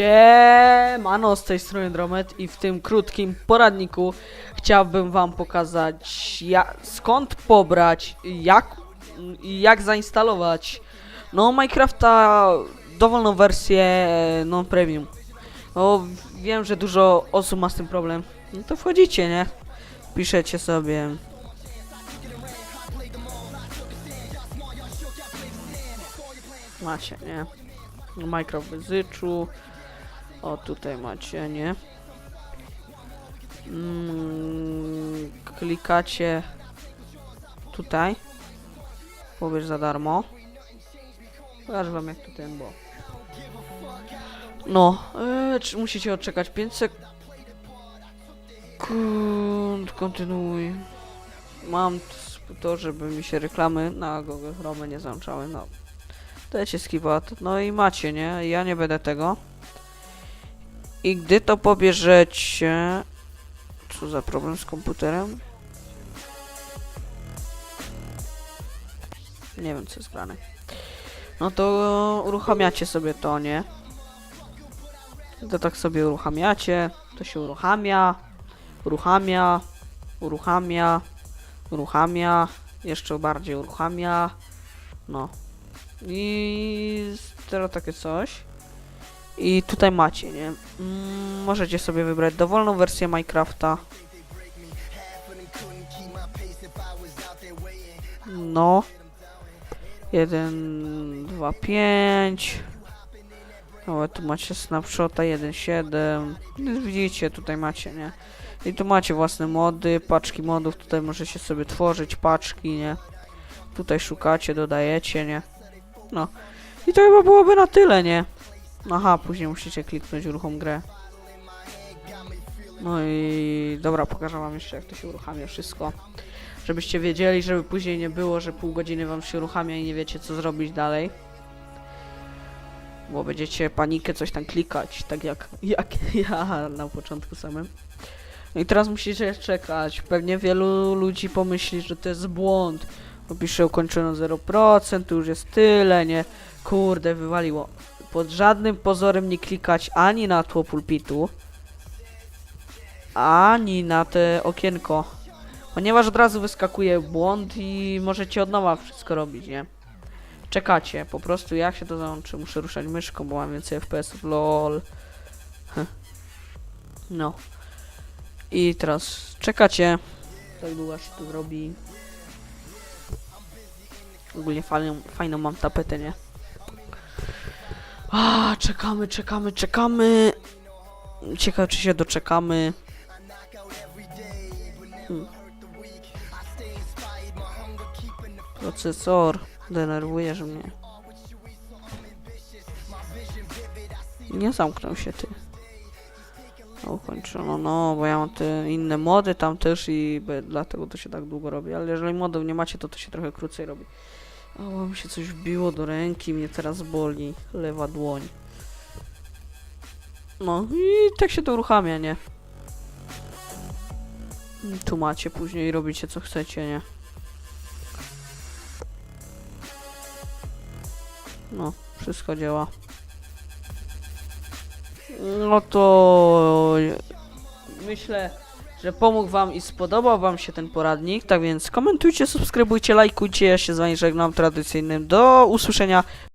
Siemano, z tej strony Dromet i w tym krótkim poradniku chciałbym wam pokazać skąd pobrać, jak, jak zainstalować no Minecrafta dowolną wersję non premium. No wiem, że dużo osób ma z tym problem. No to wchodzicie, nie? Piszecie sobie Macie, nie? Minecraft w Byczu. O, tutaj macie, nie? Mm, klikacie tutaj. Pobierz za darmo. Pokażę wam jak ten było. No, e, czy musicie odczekać 5 sekund. Kontynuuj. Mam to, żeby mi się reklamy na Google Chrome nie załączały, no. Dajcie skipat. No i macie, nie? Ja nie będę tego. I gdy to pobierzecie... Co za problem z komputerem? Nie wiem, co jest grane. No to uruchamiacie sobie to, nie? To tak sobie uruchamiacie. To się uruchamia. Uruchamia. Uruchamia. Uruchamia. Jeszcze bardziej uruchamia. No. I teraz takie coś. I tutaj macie, nie? Mm, możecie sobie wybrać dowolną wersję Minecrafta. No. 1, 2, 5. No, tu macie snapshota 1.7. No, Widzicie, tutaj macie, nie? I tu macie własne mody, paczki modów. Tutaj możecie sobie tworzyć paczki, nie? Tutaj szukacie, dodajecie, nie? No. I to chyba byłoby na tyle, nie? Aha, później musicie kliknąć uruchom grę. No i dobra, pokażę wam jeszcze jak to się uruchamia wszystko. Żebyście wiedzieli, żeby później nie było, że pół godziny wam się uruchamia i nie wiecie co zrobić dalej. Bo będziecie panikę coś tam klikać, tak jak, jak ja na początku samym. No i teraz musicie czekać. Pewnie wielu ludzi pomyśli, że to jest błąd. Bo pisze ukończono 0%, to już jest tyle, nie? Kurde, wywaliło. Pod żadnym pozorem nie klikać ani na tło pulpitu, ani na te okienko. Ponieważ od razu wyskakuje błąd i możecie od nowa wszystko robić, nie? Czekacie, po prostu jak się to załączy? Muszę ruszać myszką, bo mam więcej FPS-ów, lol. No. I teraz czekacie. Tak długo się to zrobi. Ogólnie fajną, fajną mam tapetę, nie? A, czekamy, czekamy, czekamy. Ciekawe, czy się doczekamy. Hmm. Procesor. Denerwujesz mnie. Nie zamknął się ty. Ukończono, no, bo ja mam te inne mody tam też i dlatego to się tak długo robi. Ale jeżeli modów nie macie, to to się trochę krócej robi. Bo mi się coś wbiło do ręki, mnie teraz boli. Lewa dłoń. No i tak się to uruchamia, nie? Tu macie, później robicie co chcecie, nie? No, wszystko działa. No to myślę, że pomógł wam i spodobał wam się ten poradnik, tak więc komentujcie, subskrybujcie, lajkujcie, ja się z wami żegnam tradycyjnym. Do usłyszenia